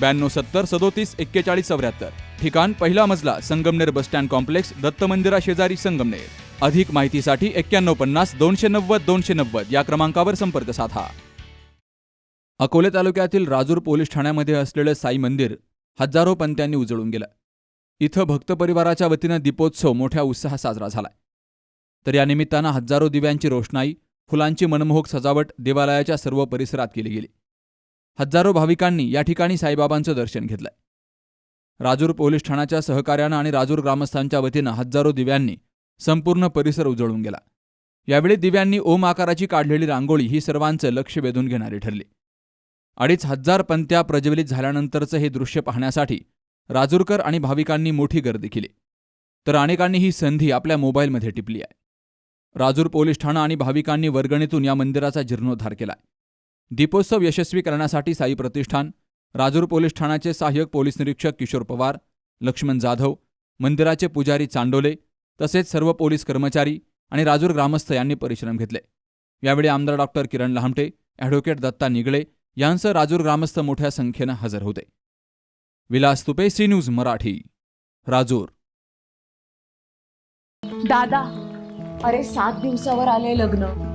ब्याण्णव सत्तर सदोतीस एक्केचाळीस चौऱ्याहत्तर. ठिकाण पहिला मजला Sangamner bus stand complex Datta मंदिरा शेजारी संगमनेर. अधिक माहितीसाठी एक्क्याण्णव पन्नास दोनशे नव्वद दोनशे नव्वद या क्रमांकावर संपर्क साधा. अकोले तालुक्यातील राजूर पोलीस ठाण्यामध्ये असलेलं साई मंदिर हजारो पंत्यांनी उजळून गेलं. इथं भक्त परिवाराच्या वतीनं दीपोत्सव मोठ्या उत्साहात साजरा झालाय. तर या निमित्तानं हजारो दिव्यांची रोषणाई फुलांची मनमोहक सजावट देवालयाच्या सर्व परिसरात केली गेली. हजारो भाविकांनी या ठिकाणी साईबाबांचं दर्शन घेतलंय. राजूर पोलीस ठाण्याच्या सहकार्यानं आणि राजूर ग्रामस्थांच्या वतीनं हजारो दिव्यांनी संपूर्ण परिसर उजळून गेला. यावेळी दिव्यांनी ओम आकाराची काढलेली रांगोळी ही सर्वांचं लक्ष वेधून घेणारी ठरली. अडीच हजार पंत्या प्रज्वलित झाल्यानंतरचं हे दृश्य पाहण्यासाठी राजूरकर आणि भाविकांनी मोठी गर्दी केली. तर अनेकांनी ही संधी आपल्या मोबाईलमध्ये टिपली आहे. राजूर पोलीस ठाणा आणि भाविकांनी वर्गणीतून या मंदिराचा जीर्णोद्धार केलाय. दीपोत्सव यशस्वी करण्यासाठी साई प्रतिष्ठान राजूर पोलीस ठाण्याचे सहाय्यक पोलीस निरीक्षक किशोर पवार लक्ष्मण जाधव मंदिराचे पुजारी चांडोले तसेच सर्व पोलीस कर्मचारी आणि राजूर ग्रामस्थ यांनी परिश्रम घेतले. यावेळी आमदार डॉक्टर किरण लहामटे ॲडव्होकेट दत्ता निगळे यांसह राजूर ग्रामस्थ मोठ्या संख्येनं हजर होते. Vilas Tupe C news Marathi Rajur. दादा अरे सात दिवसावर आले लग्न.